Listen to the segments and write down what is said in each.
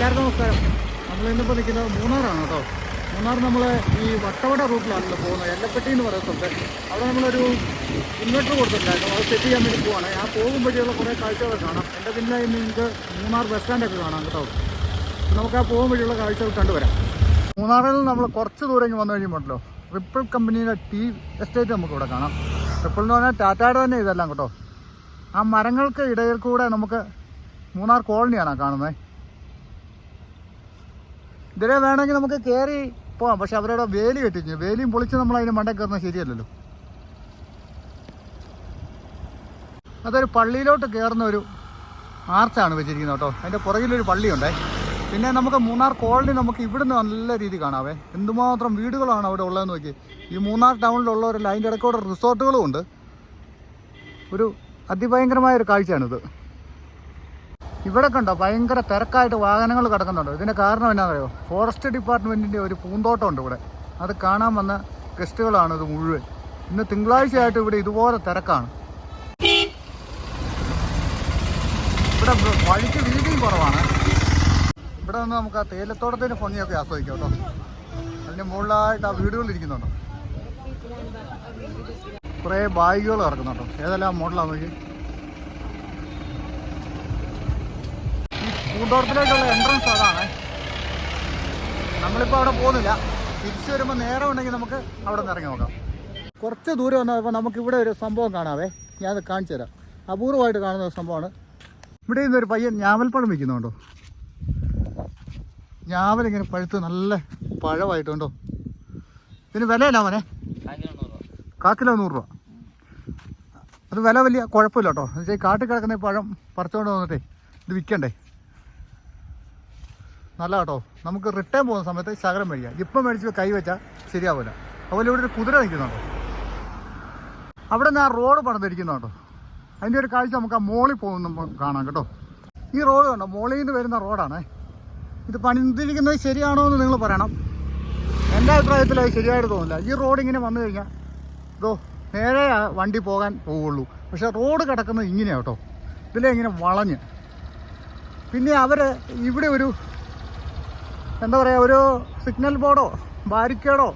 എല്ലാവർക്കും നമസ്കാരം. നമ്മൾ ഇന്നിപ്പോൾ നിൽക്കുന്നത് മൂന്നാറാണ് കേട്ടോ. മൂന്നാർ നമ്മൾ ഈ വട്ടവട റൂട്ടിലാണല്ലോ പോകുന്നത്. എല്ലപ്പെട്ടി എന്ന് പറയുന്ന സ്ഥലത്ത്. അവിടെ നമ്മളൊരു ഇൻവെർട്ടർ കൊടുത്തിട്ടുണ്ടായിരുന്നു. അത് സെറ്റ് ചെയ്യാൻ വേണ്ടി പോവാണ്. ആ പോകും വഴിയുള്ള കുറേ കാഴ്ചകൾ കാണാം. എന്റെ പിന്നെ നിങ്ങൾക്ക് മൂന്നാർ ബസ് സ്റ്റാൻഡൊക്കെ കാണാം കേട്ടോ. നമുക്ക് ആ പോകും വഴിയുള്ള കാഴ്ചകൾ കണ്ടുവരാം. മൂന്നാറിൽ നമ്മൾ കുറച്ച് ദൂരം വന്നു കഴിയുമ്പോഴല്ലോ റിപ്പിൾ കമ്പനിയുടെ ടീ എസ്റ്റേറ്റ് നമുക്ക് ഇവിടെ കാണാം. റിപ്പിൾ എന്ന് പറഞ്ഞാൽ ടാറ്റയുടെ തന്നെ ഇതെല്ലാം കേട്ടോ. ആ മരങ്ങൾക്ക് ഇടയിൽ കൂടെ നമുക്ക് മൂന്നാർ കോളനിയാണ് കാണുന്നത്? ഇതിലെ വേണമെങ്കിൽ നമുക്ക് കയറി പോവാം. പക്ഷെ അവരവിടെ വേലി കെട്ടിഞ്ഞു വേലിയും പൊളിച്ച് നമ്മൾ അതിന് മണ്ടേ കയറുന്നത് ശരിയല്ലല്ലോ. അതൊരു പള്ളിയിലോട്ട് കയറുന്ന ഒരു ആർച്ചാണ് വെച്ചിരിക്കുന്നത് കേട്ടോ. അതിന്റെ പുറകിലൊരു പള്ളിയുണ്ടേ. പിന്നെ നമുക്ക് മൂന്നാർ കോളനി നമുക്ക് ഇവിടുന്ന് നല്ല രീതി കാണാവേ. എന്തുമാത്രം വീടുകളാണ് അവിടെ ഉള്ളതെന്ന് നോക്കി ഈ മൂന്നാർ ടൗണിലുള്ളവരല്ല അതിന്റെ ഇടയ്ക്കൂടെ റിസോർട്ടുകളും ഉണ്ട്. ഒരു അതിഭയങ്കരമായ ഒരു കാഴ്ചയാണിത്. ഇവിടെ കണ്ടോ ഭയങ്കര തിരക്കായിട്ട് വാഹനങ്ങൾ കിടക്കുന്നുണ്ട്. ഇതിന് കാരണം എന്നാണെന്നറിയോ ഫോറസ്റ്റ് ഡിപ്പാർട്ട്മെന്റിന്റെ ഒരു പൂന്തോട്ടം ഉണ്ട് ഇവിടെ. അത് കാണാൻ വന്ന ഗസ്റ്റുകളാണ് ഇത് മുഴുവൻ. ഇന്ന് തിങ്കളാഴ്ചയായിട്ട് ഇവിടെ ഇതുപോലെ തിരക്കാണ്. ഇവിടെ വഴിക്ക് വീതിയും കുറവാണ്. ഇവിടെ നിന്ന് നമുക്ക് ആ തേയിലത്തോട്ടത്തിന്റെ ഭംഗിയൊക്കെ ആസ്വദിക്കാം കേട്ടോ. അതിന്റെ മുകളിലായിട്ട് ആ വീടുകൾ ഇരിക്കുന്നുണ്ട്. കുറേ ബാഗുകൾ കിടക്കുന്നുണ്ടോ ഏതെല്ലാം മോഡലാണെന്ന് നോക്കി പൂന്തോട്ടത്തിലേക്കുള്ള എൻട്രൻസ് അതാണ്. നമ്മളിപ്പോൾ അവിടെ പോകുന്നില്ല. തിരിച്ചു വരുമ്പോൾ നേരം ഉണ്ടെങ്കിൽ നമുക്ക് അവിടെ നിന്ന് ഇറങ്ങി നോക്കാം. കുറച്ച് ദൂരം വന്നപ്പോൾ നമുക്ക് ഇവിടെ ഒരു സംഭവം കാണാവേ. ഞാനത് കാണിച്ചു തരാം. അപൂർവമായിട്ട് കാണുന്ന ഒരു സംഭവമാണ്. ഇവിടെ നിന്നൊരു പയ്യൻ ഞാവൽപ്പഴം ഞാവൽ ഇങ്ങനെ പഴുത്ത് നല്ല പഴമായിട്ടുണ്ടോ? ഇതിന് വിലയല്ല അവനെ കാക്കിലോ കിലോ നൂറ് രൂപ. അത് വില വലിയ കുഴപ്പമില്ല കേട്ടോ. എന്ന് വെച്ചാൽ കാട്ടിൽ കിടക്കുന്ന പഴം പറിച്ചുകൊണ്ട് വന്നിട്ടേ ഇത് വിൽക്കണ്ടേ? നല്ല കേട്ടോ നമുക്ക് റിട്ടേൺ പോകുന്ന സമയത്ത് ശകലം മേടിക്കാം. ഇപ്പം മേടിച്ച് കൈ വെച്ചാൽ ശരിയാവില്ല അതുപോലെ ഇവിടെ ഒരു കുതിര നിൽക്കുന്നുണ്ടോ. അവിടെ നിന്ന് ആ റോഡ് പണിതിരിക്കുന്നുണ്ടോ. അതിന്റെ ഒരു കാഴ്ച നമുക്ക് ആ മോളിൽ പോകുന്ന കാണാം കേട്ടോ. ഈ റോഡ് കണ്ടോ? മോളിൽ നിന്ന് വരുന്ന റോഡാണേ ഇത് പണിതിരിക്കുന്നത് ശരിയാണോ എന്ന് നിങ്ങൾ പറയണം. എന്റെ അഭിപ്രായത്തിൽ അത് ശരിയായിട്ട് തോന്നില്ല ഈ റോഡ് ഇങ്ങനെ വന്നു കഴിഞ്ഞാൽ ഇതോ നേരെ വണ്ടി പോകാൻ പോവുള്ളൂ. പക്ഷെ റോഡ് കിടക്കുന്നത് ഇങ്ങനെയാണ് കേട്ടോ. ഇതിലെ ഇങ്ങനെ വളഞ്ഞ്. പിന്നെ അവർ ഇവിടെ ഒരു എന്താ പറയുക ഒരു സിഗ്നൽ ബോർഡോ ബാരിക്കേഡോ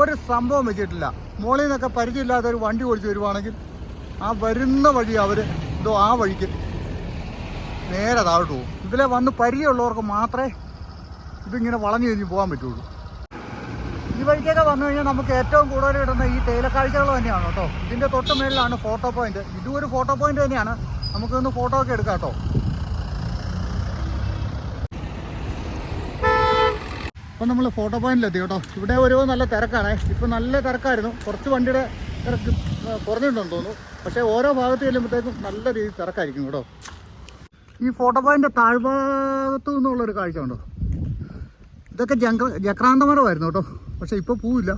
ഒരു സംഭവം വെച്ചിട്ടില്ല. മോളിൽ നിന്നൊക്കെ പരിചയമില്ലാത്ത ഒരു വണ്ടി ഓടിച്ച് വരുവാണെങ്കിൽ ആ വരുന്ന വഴി അവർ ഇതോ ആ വഴിക്ക് നേരെ താഴോട്ട് പോകും. ഇതിലെ വന്ന് പരിചയമുള്ളവർക്ക് മാത്രമേ ഇതിങ്ങനെ വളഞ്ഞു കഴിഞ്ഞ് പോകാൻ പറ്റുള്ളൂ. ഈ വഴിക്കൊക്കെ വന്നു കഴിഞ്ഞാൽ നമുക്ക് ഏറ്റവും കൂടുതൽ കിട്ടുന്ന ഈ തേയിലക്കാഴ്ചകൾ തന്നെയാണ് കേട്ടോ. ഇതിന്റെ തൊട്ട് മേളിലാണ് ഫോട്ടോ പോയിന്റ് ഇതും ഒരു ഫോട്ടോ പോയിന്റ് തന്നെയാണ്. നമുക്കൊന്ന് ഫോട്ടോ ഒക്കെ എടുക്കാം കേട്ടോ. ഇപ്പം നമ്മൾ ഫോട്ടോ പോയിന്റിലെത്തി കേട്ടോ. ഇവിടെ ഒരു നല്ല തിരക്കാണ്. ഇപ്പം നല്ല തിരക്കായിരുന്നു. കുറച്ച് വണ്ടിയുടെ തിരക്ക് കുറഞ്ഞിട്ടുണ്ടെന്ന് തോന്നുന്നു. പക്ഷേ ഓരോ ഭാഗത്ത് ചെല്ലുമ്പോഴത്തേക്കും നല്ല രീതിയിൽ തിരക്കായിരിക്കും കേട്ടോ. ഈ ഫോട്ടോ പോയിന്റ് താഴ്ഭാഗത്തു നിന്നുള്ളൊരു കാഴ്ച ഉണ്ടോ ഇതൊക്കെ ജങ്ക ജക്രാന്തമരമായിരുന്നു കേട്ടോ. പക്ഷെ ഇപ്പോൾ പൂവില്ല.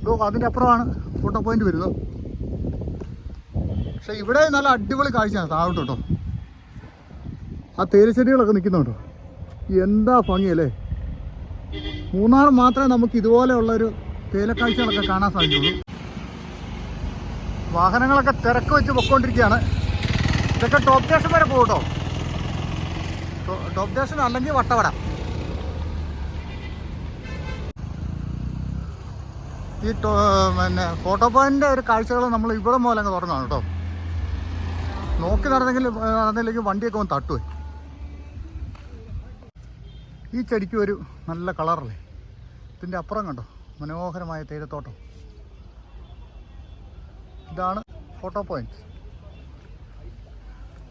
ഇതോ അതിന്റെ അപ്പുറമാണ് ഫോട്ടോ പോയിന്റ് വരുന്നത്. പക്ഷെ ഇവിടെ നല്ല അടിപൊളി കാഴ്ചയാണ് താഴോട്ട് കേട്ടോ. ആ തേരിച്ചെടികളൊക്കെ നിൽക്കുന്നുണ്ടോ? എന്താ ഭംഗിയല്ലേ? മൂന്നാർ മാത്രമേ നമുക്ക് ഇതുപോലെയുള്ള ഇതുപോലെയുള്ളൊരു തേയിലക്കാഴ്ചകളൊക്കെ കാണാൻ സാധിക്കുള്ളൂ. വാഹനങ്ങളൊക്കെ തിരക്ക് വെച്ച് പൊക്കോണ്ടിരിക്കുകയാണ്. ഇതൊക്കെ ടോപ്പ് സ്റ്റേഷൻ വരെ പോകും കേട്ടോ ടോപ്പ് സ്റ്റേഷൻ അല്ലെങ്കിൽ വട്ടവട. ഈ പിന്നെ ഫോട്ടോ പോയിന്റിന്റെ ഒരു കാഴ്ചകൾ നമ്മൾ ഇവിടെ മുതൽ അങ്ങ് തുറന്നാണ് കേട്ടോ നോക്കി നടന്നെങ്കിൽ നടന്നില്ലെങ്കിൽ വണ്ടിയൊക്കെ ഒന്ന് തട്ടുവേ. ഈ ചെടിക്ക് ഒരു നല്ല കളറല്ലേ? ഇതിന്റെ അപ്പുറം കണ്ടോ? മനോഹരമായ തേയിലത്തോട്ടം. ഇതാണ് ഫോട്ടോ പോയിന്റ്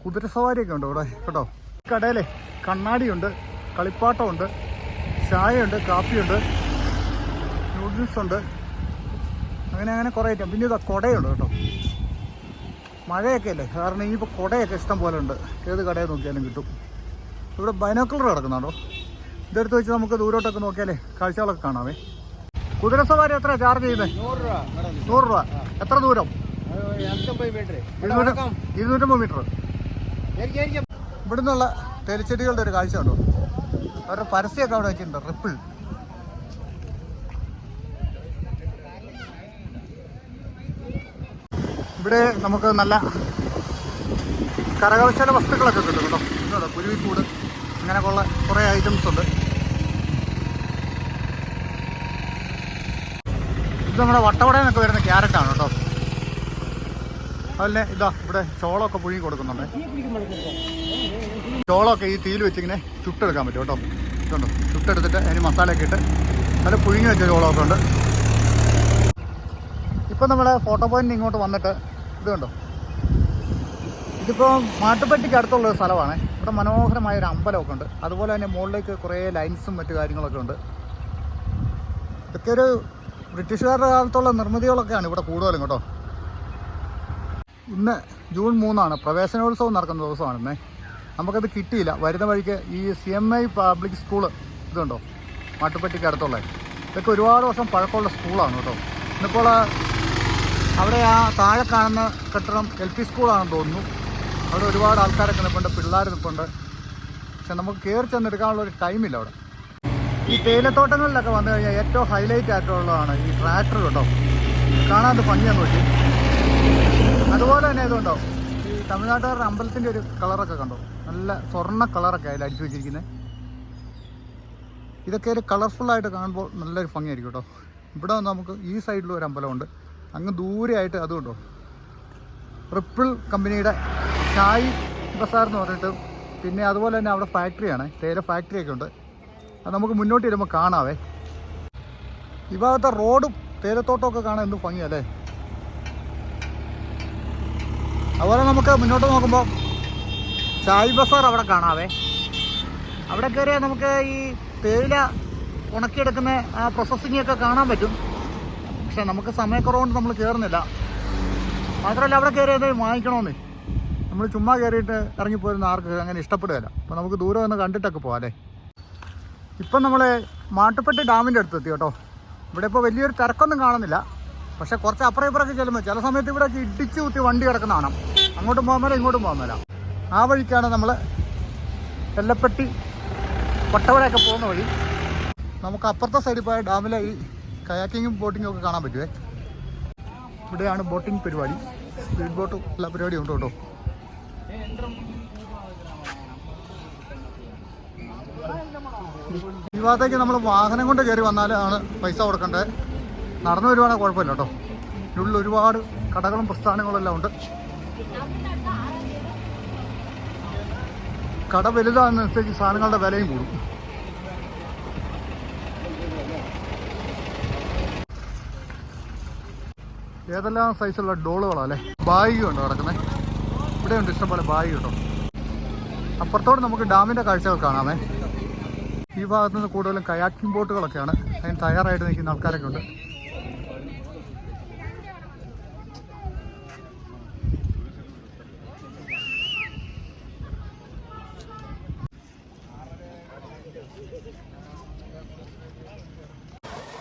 കുതിരസവാരിയൊക്കെ ഉണ്ട് ഇവിടെ? കേട്ടോ? കടയിലെ കണ്ണാടിയുണ്ട് കളിപ്പാട്ടമുണ്ട് ചായയുണ്ട് കാപ്പിയുണ്ട് നൂഡിൽസ് ഉണ്ട്. അങ്ങനെ അങ്ങനെ കുറേ ഐറ്റം പിന്നെ ഇതാ കുടയുണ്ട് കേട്ടോ. മഴയൊക്കെ അല്ലേ കാരണം ഇനിയിപ്പോൾ കുടയൊക്കെ ഇഷ്ടം പോലെ ഉണ്ട്. ഏത് കടയിൽ നോക്കിയാലും കിട്ടും. ഇവിടെ ബൈനോക്കുലർ കിടക്കുന്നുണ്ടോ ഇതെടുത്ത് വെച്ച് നമുക്ക് ദൂരോട്ടൊക്കെ നോക്കിയാലേ കാഴ്ചകളൊക്കെ കാണാവേ. കുതിര സവാരി എത്ര ചാർജ് ചെയ്യുന്നത് നൂറ് രൂപ എത്ര ദൂരം? ഇരുന്നൂറ്റമ്പത് മീറ്റർ ഇവിടുന്നുള്ള തെലിച്ചെടികളുടെ ഒരു കാഴ്ച ഉണ്ടോ അവരുടെ പരസ്യമൊക്കെ അവിടെ വെച്ചിട്ടുണ്ട് റിപ്പിൾ ഇവിടെ നമുക്ക് നല്ല കരകൗശല വസ്തുക്കളൊക്കെ കിട്ടും കേട്ടോ. കുരുവിക്കൂട് അങ്ങനെയൊക്കെയുള്ള കുറേ ഐറ്റംസ് ഉണ്ട്. ഇത് നമ്മുടെ വട്ടവടയിൽ നിന്നൊക്കെ വരുന്ന ആണ് കേട്ടോ. അതല്ലേ ഇതാ ഇവിടെ ചോളമൊക്കെ പുഴുങ്ങി കൊടുക്കുന്നുണ്ട്. ചോളമൊക്കെ ഈ തീയിൽ വെച്ചിങ്ങനെ ചുട്ടെടുക്കാൻ പറ്റും കേട്ടോ. ഇതുണ്ടോ? ചുട്ടെടുത്തിട്ട് അതിന് മസാലയൊക്കെ ഇട്ട് നല്ല പുഴുങ്ങി വെച്ച ചോളമൊക്കെ ഉണ്ട്. ഇപ്പം നമ്മൾ ഫോട്ടോ പോയിന്റ് ഇങ്ങോട്ട് വന്നിട്ട് ഇത് കണ്ടോ ഇതിപ്പോൾ മാട്ടുപ്പെട്ടിക്ക് അടുത്തുള്ള ഒരു സ്ഥലമാണ്. ഇവിടെ മനോഹരമായ ഒരു അമ്പലമൊക്കെ ഉണ്ട്. അതുപോലെ തന്നെ മുകളിലേക്ക് കുറേ ലൈൻസും മറ്റു കാര്യങ്ങളൊക്കെ ഉണ്ട്. ഇതൊക്കെ ഒരു ബ്രിട്ടീഷുകാരുടെ കാലത്തുള്ള നിർമ്മിതികളൊക്കെയാണ് ഇവിടെ കൂടുതലും കേട്ടോ. ഇന്ന് ജൂൺ മൂന്നാണ് പ്രവേശനോത്സവം നടക്കുന്ന ദിവസമാണ് ഇന്നേ. നമുക്കത് കിട്ടിയില്ല. വരുന്ന വഴിക്ക് ഈ C M I public school ഇതുണ്ടോ? മാട്ടുപ്പെട്ടിക്ക് അടുത്തുള്ള. ഇതൊക്കെ ഒരുപാട് വർഷം പഴക്കമുള്ള സ്കൂളാണ് കേട്ടോ. ഇന്നിപ്പോൾ അവിടെ ആ താഴെ കാണുന്ന കെട്ടിടം എൽ പി സ്കൂളാണെന്ന് തോന്നുന്നു. അവിടെ ഒരുപാട് ആൾക്കാരൊക്കെ നിൽപ്പുണ്ട് പിള്ളേർ നിൽപ്പുണ്ട് പക്ഷെ നമുക്ക് കയറി ചെന്നെടുക്കാനുള്ള ഒരു ടൈമില്ല അവിടെ. ഈ തേയിലത്തോട്ടങ്ങളിലൊക്കെ വന്നു കഴിഞ്ഞാൽ ഏറ്റവും ഹൈലൈറ്റ് ആയിട്ടുള്ളതാണ് ഈ ട്രാക്ടർ കേട്ടോ. കാണാൻ ഭംഗിയാന്ന് നോക്കി. അതുപോലെ തന്നെ ഇതുണ്ടോ? ഈ തമിഴ്നാട്ടുകാരുടെ അമ്പലത്തിന്റെ ഒരു കളറൊക്കെ കണ്ടോ? നല്ല സ്വർണ കളറൊക്കെ അതിൽ അടിച്ചു വെച്ചിരിക്കുന്നത് ഇതൊക്കെ ഒരു കളർഫുള്ളായിട്ട് കാണുമ്പോൾ നല്ലൊരു ഭംഗിയായിരിക്കും കേട്ടോ. ഇവിടെ നമുക്ക് ഈ സൈഡിലും ഒരു അമ്പലമുണ്ട്. അങ്ങ് ദൂരെയായിട്ട് അതുകൊണ്ടോ റിപ്പിൾ കമ്പനിയുടെ ഷായി ബസാർ എന്ന് പറഞ്ഞിട്ട് പിന്നെ അതുപോലെ തന്നെ അവിടെ ഫാക്ടറിയാണ് തേയില ഫാക്ടറിയൊക്കെ ഉണ്ട്. അത് നമുക്ക് മുന്നോട്ട് വരുമ്പോൾ കാണാവേ. ഈ ഭാഗത്തെ റോഡും തേയിലത്തോട്ടമൊക്കെ കാണാൻ എന്ത് ഭംഗിയല്ലേ? അതുപോലെ നമുക്ക് മുന്നോട്ട് നോക്കുമ്പോൾ ചായ് ബസാർ അവിടെ കാണാവേ. അവിടെ കയറിയാൽ നമുക്ക് ഈ തേയില ഉണക്കിയെടുക്കുന്ന ആ പ്രോസസ്സിംഗ് ഒക്കെ കാണാൻ പറ്റും. പക്ഷെ നമുക്ക് സമയക്കുറവുകൊണ്ട് നമ്മൾ കയറുന്നില്ല മാത്രമല്ല അവിടെ കയറിയത് വാങ്ങിക്കണമെന്നേ നമ്മൾ ചുമ്മാ കയറിയിട്ട് ഇറങ്ങിപ്പോയിരുന്ന ആർക്ക് അങ്ങനെ ഇഷ്ടപ്പെടുകയില്ല. അപ്പോൾ നമുക്ക് ദൂരം ഒന്ന് കണ്ടിട്ടൊക്കെ പോകാം അല്ലേ? ഇപ്പം നമ്മൾ മാട്ടുപ്പെട്ടി ഡാമിന്റെ അടുത്ത് എത്തി കേട്ടോ. ഇവിടെ ഇപ്പോൾ വലിയൊരു തിരക്കൊന്നും കാണുന്നില്ല. പക്ഷേ കുറച്ച് അപ്പുറം ഇപ്പുറമൊക്കെ ചെല്ലുമ്പോൾ ചില സമയത്ത് ഇവിടെ ഇടിച്ച് കുത്തി വണ്ടി കിടക്കുന്ന കാണാം. അങ്ങോട്ടും പോകാൻ മേല ഇങ്ങോട്ടും പോകാൻ മേല. ആ വഴിക്കാണ് നമ്മൾ എല്ലപ്പെട്ടി കൊട്ടവടയൊക്കെ പോകുന്ന വഴി. നമുക്ക് അപ്പുറത്തെ സൈഡിൽ പോയ ഡാമിലെ ഈ കയാക്കിങ്ങും ബോട്ടിങ്ങും ഒക്കെ കാണാൻ പറ്റുമേ ഇവിടെയാണ് ബോട്ടിംഗ് പരിപാടി. സ്പീഡ് ബോട്ടും എല്ലാ പരിപാടിയും ഉണ്ട് കേട്ടോ. ഈ ഭാഗത്തേക്ക് നമ്മൾ വാഹനം കൊണ്ട് കയറി വന്നാലാണ് പൈസ കൊടുക്കേണ്ടത് നടന്നു വരുവാണെങ്കിൽ കുഴപ്പമില്ല കേട്ടോ. ഇതിനുള്ളിൽ ഒരുപാട് കടകളും പ്രസ്ഥാനങ്ങളും എല്ലാം ഉണ്ട്. കട വലുതാകുന്നതനുസരിച്ച് സാധനങ്ങളുടെ വിലയും കൂടും. ഏതെല്ലാം സൈസുള്ള ഡോളുകളാ അല്ലേ? ബായിക ഉണ്ടോ കിടക്കുന്നത് ഇവിടെ ഉണ്ട് ഇഷ്ടംപോലെ ബായി കേട്ടോ. അപ്പുറത്തോട് നമുക്ക് ഡാമിന്റെ കാഴ്ചകൾ കാണാമേ. ഈ ഭാഗത്ത് നിന്ന് കൂടുതലും കയാക്കിംഗ് ബോട്ടുകളൊക്കെയാണ്. അതിന് തയ്യാറായിട്ട് നിൽക്കുന്ന ആൾക്കാരൊക്കെ ഉണ്ട്.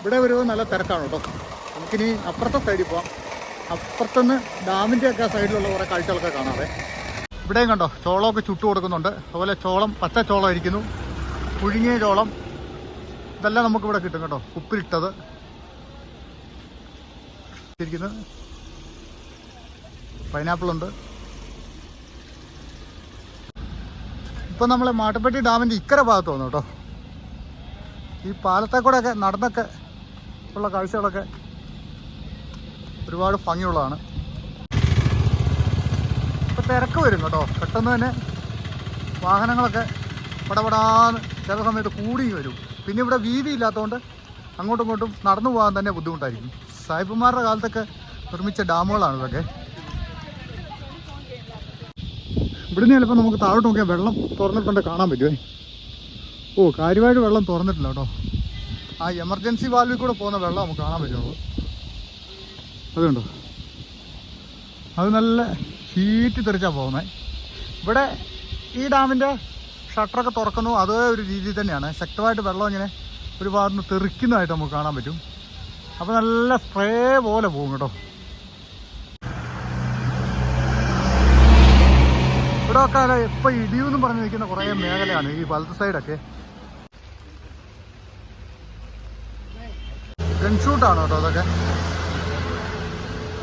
ഇവിടെ ഒരു നല്ല തിരക്കാണ് കേട്ടോ. നമുക്കിനി അപ്പുറത്തെ സൈഡിൽ പോവാം. അപ്പുറത്തുനിന്ന് ഡാമിന്റെ ഒക്കെ സൈഡിലുള്ള കുറേ കാഴ്ചകളൊക്കെ കാണാവേ ഇവിടെയും കണ്ടോ ചോളമൊക്കെ ചുട്ടു കൊടുക്കുന്നുണ്ട്. അതുപോലെ ചോളം പച്ച ചോളം ഇരിക്കുന്നു പുഴുങ്ങിയ ചോളം ഇതെല്ലാം നമുക്കിവിടെ കിട്ടും കേട്ടോ. ഉപ്പിലിട്ടത്. ഇരിക്കുന്നത് പൈനാപ്പിൾ ഉണ്ട് ഇപ്പം നമ്മൾ മാട്ടുപ്പെട്ടി ഡാമിന്റെ ഇക്കര ഭാഗത്ത് വന്നു കേട്ടോ. ഈ പാലത്തെ കൂടെയൊക്കെ നടന്നൊക്കെ ഉള്ള കാഴ്ചകളൊക്കെ ഒരുപാട് ഭംഗിയുള്ളതാണ്. ഇപ്പൊ തിരക്ക് വരും കേട്ടോ. പെട്ടെന്ന് തന്നെ വാഹനങ്ങളൊക്കെ പടപടാന്ന് ചില സമയത്ത് കൂടി വരും. പിന്നെ ഇവിടെ വീതി ഇല്ലാത്തതുകൊണ്ട് അങ്ങോട്ടും ഇങ്ങോട്ടും നടന്നു പോകാൻ തന്നെ ബുദ്ധിമുട്ടായിരിക്കും. സാഹിബ്മാരുടെ കാലത്തൊക്കെ നിർമ്മിച്ച ഡാമുകളാണ് ഇതൊക്കെ. ഇവിടുന്ന് ചിലപ്പോൾ നമുക്ക് താഴോട്ട് നോക്കിയാൽ വെള്ളം തുറന്നിട്ടുണ്ട് കാണാൻ പറ്റുമേ ഓ കാര്യമായിട്ട് വെള്ളം തുറന്നിട്ടില്ല കേട്ടോ. ആ എമർജൻസി വാൽവിൽ കൂടെ പോകുന്ന വെള്ളം നമുക്ക് കാണാൻ പറ്റുള്ളൂ. അതുണ്ടോ അത് നല്ല ഷീറ്റ് തെറിച്ചാണ് പോകുന്നത് ഇവിടെ ഈ ഡാമിന്റെ ഷട്ടറൊക്കെ തുറക്കുന്നു. അതേ ഒരു രീതിയിൽ തന്നെയാണ്. ശക്തമായിട്ട് വെള്ളം ഇങ്ങനെ ഒരു ഭാഗത്ത് തെറിക്കുന്നതായിട്ട് നമുക്ക് കാണാൻ പറ്റും. അപ്പോൾ നല്ല സ്പ്രേ പോലെ പോകും കേട്ടോ. ഇവിടെ ഒക്കെ ഇപ്പൊ ഇടിയെന്ന് പറഞ്ഞ് നിൽക്കുന്ന കുറേ മേഖലയാണ് ഈ വലത്ത് സൈഡൊക്കെ ഗൺഷൂട്ടാണ് കേട്ടോ അതൊക്കെ.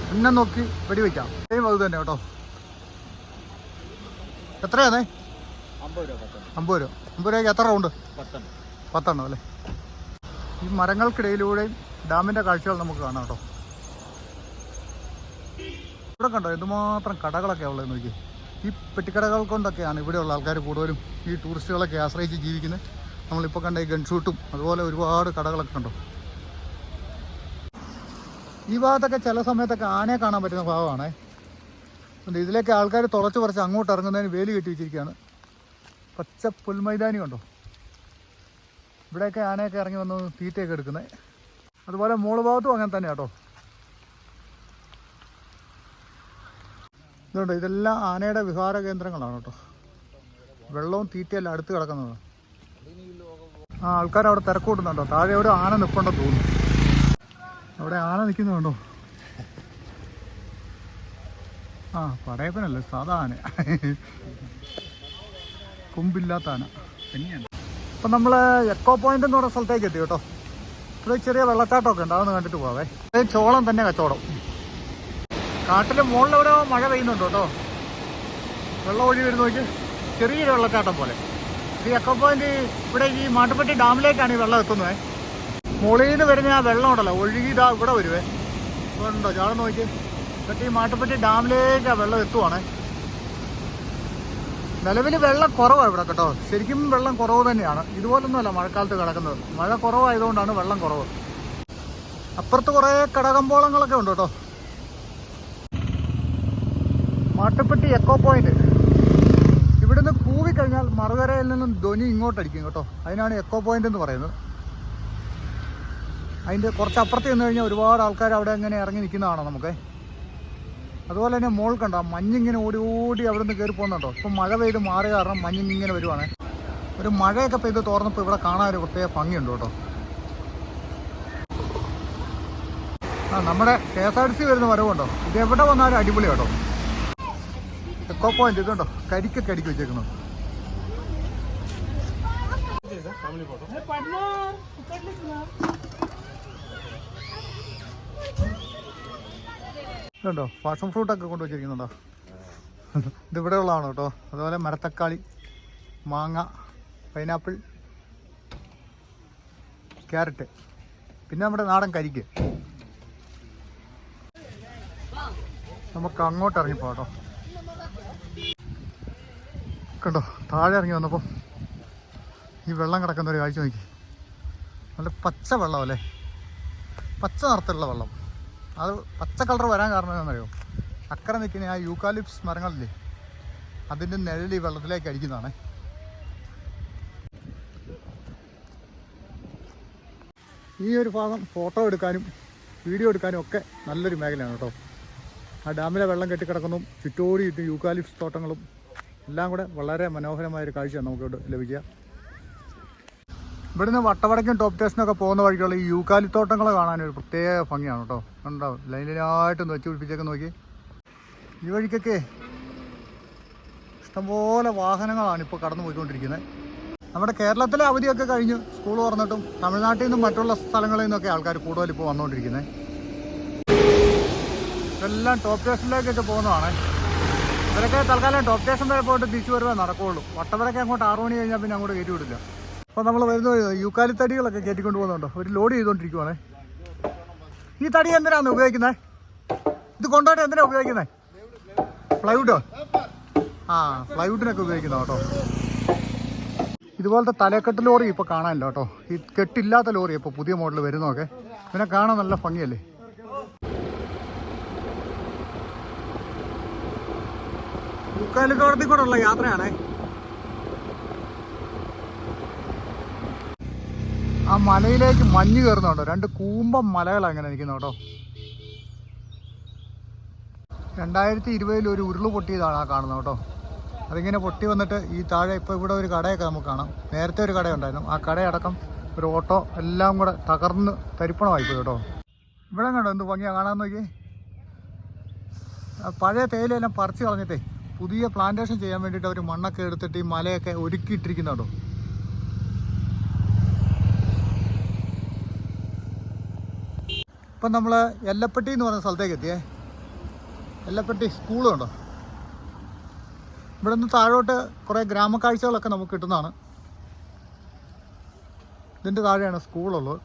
പിന്നെ നോക്കി വെടിവെക്കാം. സെയിം അത് തന്നെ കേട്ടോ. എത്രയാണേ അമ്പത് രൂപ അമ്പത് രൂപയ്ക്ക് എത്ര റൗണ്ട് പത്തെണ്ണം. അല്ലേ? ഈ മരങ്ങൾക്കിടയിലൂടെയും ഡാമിന്റെ കാഴ്ചകൾ നമുക്ക് കാണാം കേട്ടോ. ഇവിടെ കണ്ടോ എന്തുമാത്രം കടകളൊക്കെ ഉള്ളത് നോക്കി ഈ പെട്ടിക്കടകൾ കൊണ്ടൊക്കെയാണ് ഇവിടെയുള്ള ആൾക്കാർ കൂടുതലും ഈ ടൂറിസ്റ്റുകളൊക്കെ ആശ്രയിച്ച് ജീവിക്കുന്നത്. നമ്മളിപ്പോൾ കണ്ട ഈ ഗൺഷൂട്ടും അതുപോലെ ഒരുപാട് കടകളൊക്കെ കണ്ടോ. ഈ ഭാഗത്തൊക്കെ ചില സമയത്തൊക്കെ ആനയെ കാണാൻ പറ്റുന്ന ഭാഗമാണേ. ഇതിലേക്ക് ആൾക്കാർ തുളച്ച് പറിച്ച് അങ്ങോട്ട് ഇറങ്ങുന്നതിന് വേലി കെട്ടി വെച്ചിരിക്കുകയാണ്. പച്ച പുൽമൈതാനി കണ്ടോ? ഇവിടെയൊക്കെ ആനയൊക്കെ ഇറങ്ങി വന്ന് തീറ്റയൊക്കെ എടുക്കുന്നത് അതുപോലെ മോൾ ഭാഗത്തും അങ്ങനെ തന്നെ കേട്ടോ. ഇതുണ്ട് ഇതെല്ലാം ആനയുടെ വിഹാര കേന്ദ്രങ്ങളാണ് കേട്ടോ. വെള്ളവും തീറ്റയല്ല അടുത്ത് കിടക്കുന്നത്. ആ ആൾക്കാർ അവിടെ തിരക്കൂട്ടുന്നുണ്ടോ? താഴെ ഒരു ആന നിൽപ്പുണ്ടെന്ന് തോന്നുന്നു. അവിടെ ആന നിൽക്കുന്നുണ്ടോ ആ പടയപ്പനല്ലേ സാധാ ആന. കൊമ്പില്ലാത്ത ആന തന്നെയാണ്. അപ്പം നമ്മൾ എക്കോ പോയിന്റ് എന്ന് പറഞ്ഞ സ്ഥലത്തേക്ക് എത്തി കേട്ടോ. ഇവിടെ ചെറിയ വെള്ളച്ചാട്ടമൊക്കെ ഉണ്ട് അതൊന്ന് കണ്ടിട്ട് പോവേ ഇത് ചോളം തന്നെ കച്ചവടം. കാട്ടിലെ മുകളിലെവിടെ മഴ പെയ്യുന്നുണ്ട് കേട്ടോ. വെള്ളം ഒഴി വരുന്ന നോക്കി. ചെറിയൊരു വെള്ളച്ചാട്ടം പോലെ. ഈ എക്കോ പോയിന്റ് ഇവിടെ ഈ മാട്ടുപ്പെട്ടി ഡാമിലേക്കാണ് ഈ വെള്ളം എത്തുന്നത്. മുകളിൽ നിന്ന് വരുന്ന ആ വെള്ളം ഉണ്ടല്ലോ ഒഴുകി ഇതാ ഇവിടെ വരുവേ. ഇവിടെ ഉണ്ടോ ചാളം നോക്കി. എന്നിട്ട് ഈ മാട്ടുപ്പെട്ടി ഡാമിലേക്ക് ആ വെള്ളം എത്തുവാണേ. നിലവിൽ വെള്ളം കുറവാണ് ഇവിടെ കേട്ടോ. ശരിക്കും വെള്ളം കുറവ് തന്നെയാണ്. ഇതുപോലൊന്നുമല്ല മഴക്കാലത്ത് കിടക്കുന്നത്. മഴ കുറവായതുകൊണ്ടാണ് വെള്ളം കുറവ്. അപ്പുറത്ത് കുറേ കടകമ്പോളങ്ങളൊക്കെ ഉണ്ട് കേട്ടോ. മാട്ടുപ്പെട്ടി എക്കോ പോയിന്റ് ഇവിടുന്ന് കൂവിക്കഴിഞ്ഞാൽ മറുകരയിൽ നിന്നും ധ്വനി ഇങ്ങോട്ടടിക്കും കേട്ടോ. അതിനാണ് എക്കോ പോയിന്റ് എന്ന് പറയുന്നത്. അതിന്റെ കുറച്ച് അപ്പുറത്ത് ചെന്ന് കഴിഞ്ഞാൽ ഒരുപാട് ആൾക്കാർ അവിടെ അങ്ങനെ ഇറങ്ങി നിൽക്കുന്നതാണ് നമുക്ക്. അതുപോലെ തന്നെ മോൾ കണ്ടോ മഞ്ഞിങ്ങനെ ഓടി ഓടി അവിടെ നിന്ന് കയറി പോകുന്നുണ്ടോ? ഇപ്പം മഴ പെയ്ത് മാറിയ കാരണം മഞ്ഞിങ്ങനെ വരുവാണ്. ഒരു മഴയൊക്കെ പെയ്ത് തോർന്നപ്പോൾ ഇവിടെ കാണാൻ ഒരു പ്രത്യേക ഭംഗിയുണ്ട് കേട്ടോ. ആ നമ്മുടെ K S R T C വരുന്ന വരവുണ്ടോ ഇത് എവിടെ വന്നാലും അടിപൊളി കേട്ടോ. എക്കോ പോയിന്റ് ഇതുണ്ടോ കരിക്കൊക്കെ അടിക്കി വെച്ചേക്കുന്നത് ഇതുണ്ടോ? പാഷൻ ഫ്രൂട്ടൊക്കെ വെച്ചിരിക്കുന്നുണ്ടോ? ഇത് ഇവിടെ ഉള്ളതാണ് കേട്ടോ. അതുപോലെ മരത്തക്കാളി മാങ്ങ പൈനാപ്പിൾ ക്യാരറ്റ് പിന്നെ നമ്മുടെ നാടൻ കരിക്ക്. നമുക്ക് അങ്ങോട്ട് ഇറങ്ങിപ്പോ കേട്ടോ. കണ്ടോ? താഴെ ഇറങ്ങി വന്നപ്പോൾ ഈ വെള്ളം കിടക്കുന്ന ഒരു കാഴ്ച നോക്കി. നല്ല പച്ച വെള്ളം അല്ലേ പച്ച നിറത്തിലുള്ള വെള്ളം. അത് പച്ച കളർ വരാൻ കാരണം എന്താണെന്നറിയോ? അക്കരെ നിൽക്കുന്ന ആ യൂക്കാലിപ്സ് മരങ്ങളില്ലേ? അതിന്റെ നിഴൽ ഈ വെള്ളത്തിലേക്ക് അടിക്കുന്നതാണ്. ഈ ഒരു ഭാഗം ഫോട്ടോ എടുക്കാനും വീഡിയോ എടുക്കാനും ഒക്കെ നല്ലൊരു മേഖലയാണ് കേട്ടോ. ആ ഡാമിലെ വെള്ളം കെട്ടിക്കിടക്കുന്നതും ചുറ്റോടി ചുറ്റും യൂക്കാലിപ്സ് തോട്ടങ്ങളും എല്ലാം കൂടെ വളരെ മനോഹരമായൊരു കാഴ്ചയാണ് നമുക്കിവിടെ ലഭിക്കുക. ഇവിടുന്ന് വട്ടവടക്കും ടോപ്പ് സ്റ്റേഷനൊക്കെ പോകുന്ന വഴിക്കുള്ള ഈ യൂക്കാലി തോട്ടങ്ങളെ കാണാൻ ഒരു പ്രത്യേക ഭംഗിയാണ് കേട്ടോ. കണ്ടോ? ലൈനിലായിട്ടൊന്ന് വെച്ച് പിടിപ്പിച്ചൊക്കെ നോക്കി. ഈ വഴിക്കൊക്കെ ഇഷ്ടംപോലെ വാഹനങ്ങളാണ് ഇപ്പോൾ കടന്നു പോയിക്കൊണ്ടിരിക്കുന്നത്. നമ്മുടെ കേരളത്തിലെ അവധിയൊക്കെ കഴിഞ്ഞ്. സ്കൂൾ തുറന്നിട്ടും തമിഴ്നാട്ടിൽ നിന്നും മറ്റുള്ള സ്ഥലങ്ങളിൽ നിന്നൊക്കെ ആൾക്കാർ കൂടുതൽ ഇപ്പോൾ വന്നുകൊണ്ടിരിക്കുന്നത് ഇതെല്ലാം ടോപ്പ് സ്റ്റേഷനിലേക്കൊക്കെ പോകുന്നതാണ്. ഇവരൊക്കെ തൽക്കാലം ടോപ്പ് സ്റ്റേഷൻ വരെ പോയിട്ട് തിരിച്ചു വരുവേ നടക്കുകയുള്ളൂ വട്ടവരൊക്കെ അങ്ങോട്ട് ആറു മണി കഴിഞ്ഞാൽ പിന്നെ അങ്ങോട്ട് കയറ്റി വിടില്ല. അപ്പോൾ നമ്മൾ വരുന്ന യുക്കാലി യൂക്കാലി തടികളൊക്കെ കയറ്റിക്കൊണ്ട് പോകുന്നുണ്ടോ? ഒരു ലോഡ് ചെയ്തുകൊണ്ടിരിക്കുവാണേ. ഈ തടി എന്തിനാണ് ഉപയോഗിക്കുന്നത് ഇത് കൊണ്ടുപോയിട്ട് എന്തിനാ ഉപയോഗിക്കുന്നത് ഫ്ലൈവുഡോ ആ ഫ്ലൈവുഡിനൊക്കെ ഉപയോഗിക്കുന്ന കേട്ടോ. ഇതുപോലത്തെ തലക്കെട്ട് ലോറി ഇപ്പോൾ കാണാനില്ല കേട്ടോ. ഈ കെട്ടില്ലാത്ത ലോറി ഇപ്പോൾ പുതിയ മോഡൽ വരുന്നതൊക്കെ. പിന്നെ കാണാൻ നല്ല ഭംഗിയല്ലേ? മുക്കാലിക്കോടത്തിൽ കൂടെ ഉള്ള യാത്രയാണേ. മലയിലേക്ക് മഞ്ഞ് കയറുന്നുണ്ടോ രണ്ട് കൂമ്പം മലകൾ അങ്ങനെ നിൽക്കുന്നു കേട്ടോ രണ്ടായിരത്തി ഇരുപതിൽ ഒരു ഉരുൾ പൊട്ടിയതാണ് ആ കാണുന്നത് കേട്ടോ. അതിങ്ങനെ പൊട്ടി വന്നിട്ട് ഈ താഴെ ഇപ്പോൾ ഇവിടെ ഒരു കടയൊക്കെ നമുക്ക് കാണാം. നേരത്തെ ഒരു കടയുണ്ടായിരുന്നു. ആ കടയടക്കം ഒരു ഓട്ടോ എല്ലാം കൂടെ തകർന്ന് തരിപ്പണമായിപ്പോയി കേട്ടോ. ഇവിടെ കണ്ടോ? എന്ത് ഭംഗിയാണ് കാണാൻ നോക്കി പഴയ തേയിലെല്ലാം പറിച്ച് കളഞ്ഞിട്ടേ പുതിയ പ്ലാന്റേഷൻ ചെയ്യാൻ വേണ്ടിയിട്ട് അവർ മണ്ണൊക്കെ എടുത്തിട്ട് ഈ മലയൊക്കെ ഒരുക്കിയിട്ടിരിക്കുന്നുണ്ടോ? ഇപ്പം നമ്മൾ എല്ലപ്പെട്ടി എന്ന് പറയുന്ന സ്ഥലത്തേക്ക് എത്തിയേ. എല്ലപ്പെട്ടി സ്കൂളും ഉണ്ടോ? ഇവിടെ നിന്ന് താഴോട്ട് കുറേ ഗ്രാമക്കാഴ്ചകളൊക്കെ നമുക്ക് കിട്ടുന്നതാണ്. ഇതിന്റെ താഴെയാണ് സ്കൂളുള്ളത്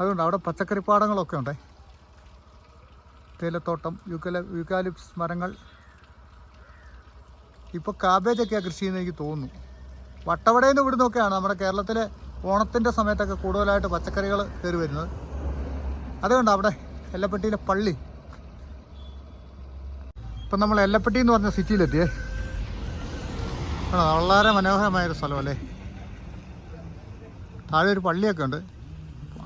അതുകൊണ്ട് അവിടെ പച്ചക്കറിപ്പാടങ്ങളൊക്കെ ഉണ്ടേ. തേയിലത്തോട്ടം യുക്കല യുക്കാലിപ്സ് മരങ്ങൾ. ഇപ്പോൾ കാബേജൊക്കെയാണ് കൃഷി ചെയ്യുന്നത് എനിക്ക് തോന്നുന്നു. വട്ടവടയിൽ നിന്ന് ഇവിടുന്നൊക്കെയാണ് നമ്മുടെ കേരളത്തിലെ ഓണത്തിന്റെ സമയത്തൊക്കെ കൂടുതലായിട്ട് പച്ചക്കറികൾ കയറി വരുന്നത്. അതുകൊണ്ട് അവിടെ എല്ലപ്പെട്ടിയിലെ പള്ളി. ഇപ്പം നമ്മൾ എല്ലപ്പെട്ടി എന്ന് പറഞ്ഞ സിറ്റിയിലെത്തിയേ. വളരെ മനോഹരമായൊരു സ്ഥലമല്ലേ? താഴെ ഒരു പള്ളിയൊക്കെ ഉണ്ട്.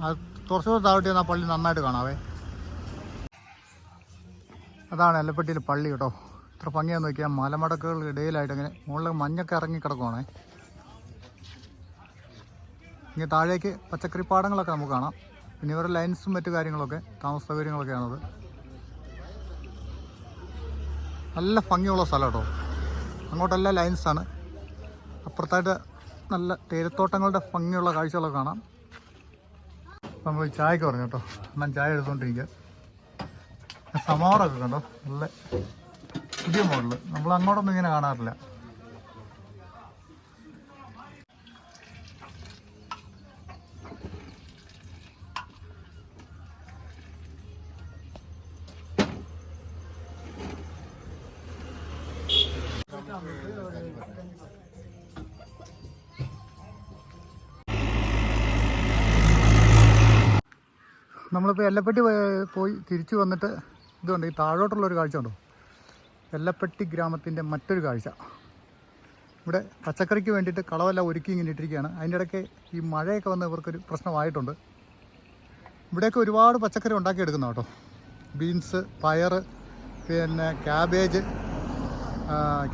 അത് കുറച്ചുകൂടെ താഴോട്ട് ആ പള്ളി നന്നായിട്ട് കാണാവേ. അതാണ് എല്ലപ്പെട്ടിയിലെ പള്ളി കേട്ടോ. ഇത്ര ഭംഗിയാന്ന് നോക്കിയാൽ മലമടക്കുകളുടെ ഇടയിലായിട്ട് ഇങ്ങനെ മുകളിൽ മഞ്ഞൊക്കെ ഇറങ്ങി കിടക്കുവാണേ. ഇങ്ങനെ താഴേക്ക് പച്ചക്കറി പാടങ്ങളൊക്കെ നമുക്ക് കാണാം. പിന്നെ ഇവരുടെ ലൈൻസും മറ്റു കാര്യങ്ങളൊക്കെ താമസ സൗകര്യങ്ങളൊക്കെയാണത്. നല്ല ഭംഗിയുള്ള സ്ഥലം കേട്ടോ അങ്ങോട്ടെല്ലാം ലൈൻസാണ്. അപ്പുറത്തായിട്ട് നല്ല തേയിലത്തോട്ടങ്ങളുടെ ഭംഗിയുള്ള കാഴ്ചകളൊക്കെ കാണാം. നമ്മൾ ചായക്ക് പറഞ്ഞു കേട്ടോ. എന്നാൽ ചായ എടുത്തുകൊണ്ടിരിക്കുക സമാറൊക്കെ കണ്ടോ? നല്ല പുതിയ മോഡൽ. നമ്മൾ അങ്ങോട്ടൊന്നും ഇങ്ങനെ കാണാറില്ല. നമ്മളിപ്പോൾ എല്ലപ്പെട്ടി പോയി- തിരിച്ചു വന്നിട്ട് ഇതുണ്ട്. ഈ താഴോട്ടുള്ളൊരു കാഴ്ച ഉണ്ടോ എല്ലപ്പെട്ടി ഗ്രാമത്തിന്റെ മറ്റൊരു കാഴ്ച. ഇവിടെ പച്ചക്കറിക്ക് വേണ്ടിയിട്ട് കളവെല്ലാം ഒരുക്കി ഇങ്ങനെ ഇട്ടിരിക്കുകയാണ്. അതിന്റെ ഇടയ്ക്ക് ഈ മഴയൊക്കെ വന്ന് ഇവർക്കൊരു പ്രശ്നമായിട്ടുണ്ട്. ഇവിടെയൊക്കെ ഒരുപാട് പച്ചക്കറി ഉണ്ടാക്കിയെടുക്കുന്ന കേട്ടോ. ബീൻസ് പയർ പിന്നെ ക്യാബേജ്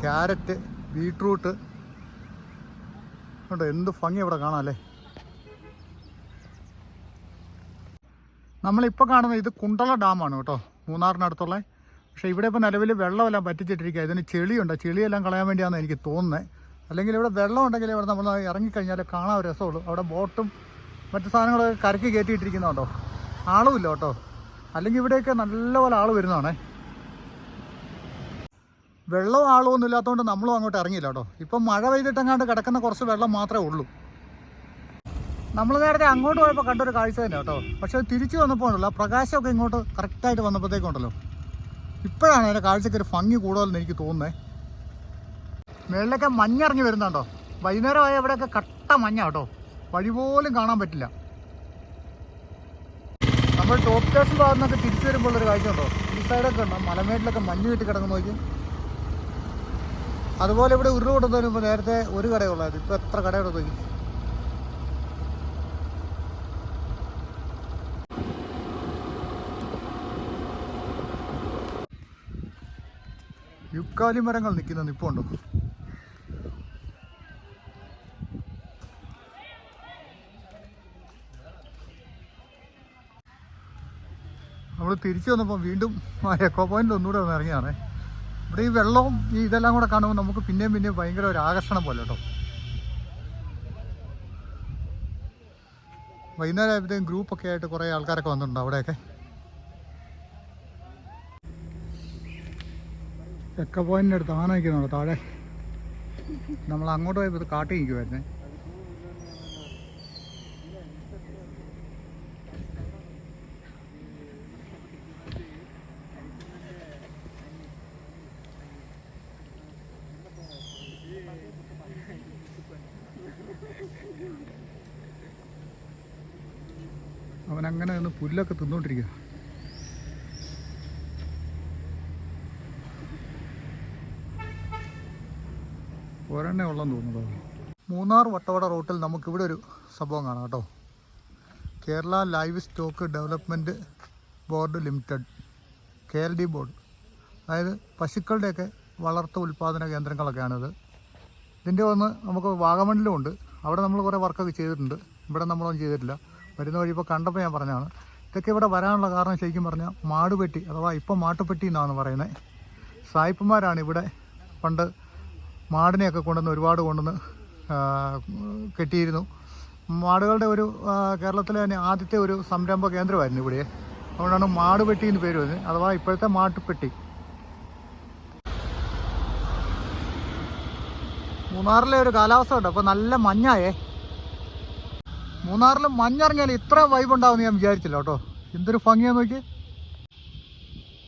ക്യാരറ്റ് ബീട്രൂട്ട്. ഉണ്ടോ എന്ത് ഭംഗി ഇവിടെ കാണാം അല്ലേ? നമ്മളിപ്പോൾ കാണുന്നത് ഇത് കുണ്ടള ഡാമാണ് കേട്ടോ. മൂന്നാറിനടുത്തുള്ള. പക്ഷേ ഇവിടെ ഇപ്പോൾ നിലവിൽ വെള്ളമെല്ലാം പറ്റിച്ചിട്ടിരിക്കുക ഇതിന് ചെളിയുണ്ട്. ചെളിയെല്ലാം കളയാൻ വേണ്ടിയാണെന്ന് എനിക്ക് തോന്നുന്നത് അല്ലെങ്കിൽ ഇവിടെ വെള്ളം ഉണ്ടെങ്കിൽ ഇവിടെ നമ്മൾ ഇറങ്ങിക്കഴിഞ്ഞാൽ കാണാൻ രസമുള്ളൂ. അവിടെ ബോട്ടും മറ്റു സാധനങ്ങളൊക്കെ കരക്ക് കയറ്റിയിട്ടിരിക്കുന്നുണ്ടോ ആളുമില്ല കേട്ടോ. അല്ലെങ്കിൽ ഇവിടെയൊക്കെ നല്ലപോലെ ആൾ വരുന്നതാണേ. വെള്ളവും ആളുമൊന്നും ഇല്ലാത്തതുകൊണ്ട് നമ്മളും അങ്ങോട്ട് ഇറങ്ങിയില്ല കേട്ടോ. ഇപ്പം മഴ പെയ്തിട്ടെങ്ങാണ്ട് കിടക്കുന്ന കുറച്ച് വെള്ളം മാത്രമേ ഉള്ളൂ. നമ്മൾ നേരത്തെ അങ്ങോട്ട് പോയപ്പോൾ കണ്ടൊരു കാഴ്ച തന്നെ കേട്ടോ. പക്ഷേ തിരിച്ചു ആ പ്രകാശമൊക്കെ ഇങ്ങോട്ട് കറക്റ്റായിട്ട് വന്നപ്പോഴത്തേക്കുണ്ടല്ലോ ഇപ്പോഴാണ് അതിന്റെ കാഴ്ചയ്ക്ക് ഒരു ഭംഗി കൂടുതലെന്ന് എനിക്ക് തോന്നുന്നത് മേളിലൊക്കെ മഞ്ഞിറങ്ങി വരുന്നുണ്ടോ? വൈകുന്നേരമായ ഇവിടെയൊക്കെ കട്ട മഞ്ഞ കേട്ടോ. വഴി പോലും കാണാൻ പറ്റില്ല. നമ്മൾ ടോപ്പ് സ്റ്റേഷൻ ഭാഗത്ത് തിരിച്ചു വരുമ്പോൾ ഉള്ളൊരു കാഴ്ച ഉണ്ടോ? ഈ സൈഡൊക്കെ ഉണ്ടോ? മലമേട്ടിലൊക്കെ മഞ്ഞ് കെട്ടി കിടക്കുന്ന നോക്കി അതുപോലെ ഇവിടെ മുമ്പ് നേരത്തെ ഒരു കടയുള്ളായിരുന്നു. ഇപ്പോൾ എത്ര കടയുടെ നോക്കി യുക്കാലി മരങ്ങൾ നിൽക്കുന്ന നിപ്പുണ്ടോ? നമ്മൾ തിരിച്ചു വന്നപ്പോൾ വീണ്ടും ആ എക്കോ പോയിന്റ് ഒന്നുകൂടെ ഒന്ന് ഇറങ്ങിയാണേ. ഇവിടെ ഈ വെള്ളവും ഈ ഇതെല്ലാം കൂടെ കാണുമ്പോൾ നമുക്ക് പിന്നെയും പിന്നെയും ഭയങ്കര ഒരു ആകർഷണം പോലെ കേട്ടോ. വൈകുന്നേരം ആയപ്പോഴത്തേക്കും ഗ്രൂപ്പൊക്കെ ആയിട്ട് കുറേ ആൾക്കാരൊക്കെ വന്നിട്ടുണ്ട് അവിടെയൊക്കെ. എക്ക പോയിന്റിന്റെ അടുത്ത് ആന നിൽക്കുന്നുണ്ടോ താഴെ? നമ്മൾ അങ്ങോട്ട് പോയപ്പോൾ ഇത് കാട്ടി നിൽക്കുമായിരുന്നേ അവനങ്ങനെ പുല്ലൊക്കെ തിന്നുകൊണ്ടിരിക്കുക ഒരെണ്ണേ ഉള്ളെന്ന് തോന്നുന്നു മൂന്നാർ വട്ടവട റൂട്ടിൽ നമുക്കിവിടെ ഒരു സംഭവം കാണാം കേട്ടോ. Kerala livestock development board limited K L D board. അതായത് പശുക്കളുടെയൊക്കെ വളർത്തു ഉൽപ്പാദന കേന്ദ്രങ്ങളൊക്കെയാണിത്. ഇതിന്റെ ഒന്ന് നമുക്ക് വാഗമണ്ണിലും ഉണ്ട്. അവിടെ നമ്മൾ കുറേ വർക്കൊക്കെ ചെയ്തിട്ടുണ്ട്. ഇവിടെ നമ്മളൊന്നും ചെയ്തിട്ടില്ല. വരുന്ന വഴി ഇപ്പോൾ കണ്ടപ്പോൾ ഞാൻ പറഞ്ഞതാണ്. ഇതൊക്കെ ഇവിടെ വരാനുള്ള കാരണം ശരിക്കും പറഞ്ഞാൽ മാടുപെട്ടി അഥവാ ഇപ്പം മാട്ടുപെട്ടി എന്നാണ് പറയുന്നത്. സായിപ്പന്മാരാണ് ഇവിടെ പണ്ട് മാടിനെയൊക്കെ കൊണ്ടുവന്ന് ഒരുപാട് കൊണ്ടുവന്ന് കെട്ടിയിരുന്നു. മാടുകളുടെ ഒരു കേരളത്തിലെ തന്നെ ആദ്യത്തെ ഒരു സംരംഭ കേന്ദ്രമായിരുന്നു ഇവിടെ. അതുകൊണ്ടാണ് മാടുപെട്ടി എന്ന് പേര് വരുന്നത്. അഥവാ ഇപ്പോഴത്തെ മാട്ടുപെട്ടി മൂന്നാറിലെ ഒരു കാലാവസ്ഥ ഉണ്ട് അപ്പോൾ നല്ല മഞ്ഞായേ. മൂന്നാറിൽ മഞ്ഞിറങ്ങിയാൽ ഇത്ര വൈബ് ഉണ്ടാവും ഞാൻ വിചാരിച്ചില്ല കേട്ടോ. എന്തൊരു ഭംഗിയാ നോക്കി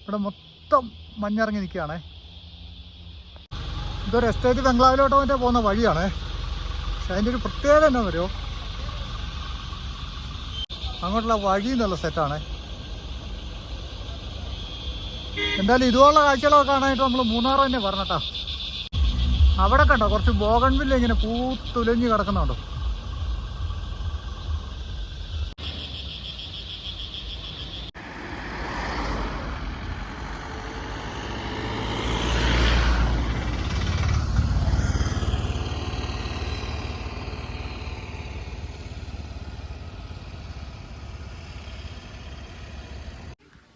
ഇവിടെ മൊത്തം മഞ്ഞിറങ്ങി നിൽക്കുകയാണേ. ഇതൊരു എസ്റ്റേറ്റ് ബംഗ്ലാവിലോട്ടോ മറ്റേ പോകുന്ന വഴിയാണ്. പക്ഷെ അതിന്റെ ഒരു പ്രത്യേകത എന്താണെന്ന് അറിയോ അങ്ങോട്ടുള്ള വഴി എന്നുള്ള സെറ്റാണ്. എന്തായാലും ഇതുപോലുള്ള കാഴ്ചകളൊക്കെ കാണാനായിട്ട് നമ്മൾ മൂന്നാർ തന്നെ പറഞ്ഞട്ടാ അവിടെ കണ്ടോ? കുറച്ച് ബോഗൺവില്ല ഇങ്ങനെ പൂത്തുലഞ്ഞ് കിടക്കുന്നുണ്ടോ?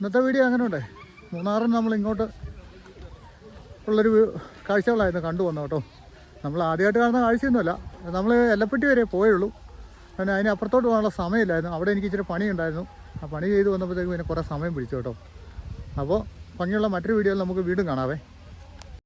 ഇന്നത്തെ വീഡിയോ അങ്ങനെ ഉണ്ടേ മൂന്നാറിന് നമ്മൾ ഇങ്ങോട്ട് ഉള്ളൊരു കാഴ്ചകളായിരുന്നു കണ്ടു വന്നത് കേട്ടോ. നമ്മൾ ആദ്യമായിട്ട് കാണുന്ന കാഴ്ചയൊന്നുമല്ല. നമ്മൾ എല്ലപ്പെട്ടി വരെ പോയുള്ളൂ. പിന്നെ അതിന് അപ്പുറത്തോട്ട് പോകാനുള്ള സമയമില്ലായിരുന്നു. അവിടെ എനിക്ക് ഇച്ചിരി പണി ഉണ്ടായിരുന്നു ആ പണി ചെയ്ത് വന്നപ്പോഴത്തേക്കും പിന്നെ കുറേ സമയം പിടിച്ചു കേട്ടോ. അപ്പോൾ ഭംഗിയുള്ള മറ്റൊരു വീഡിയോയിൽ നമുക്ക് വീണ്ടും കാണാവേ.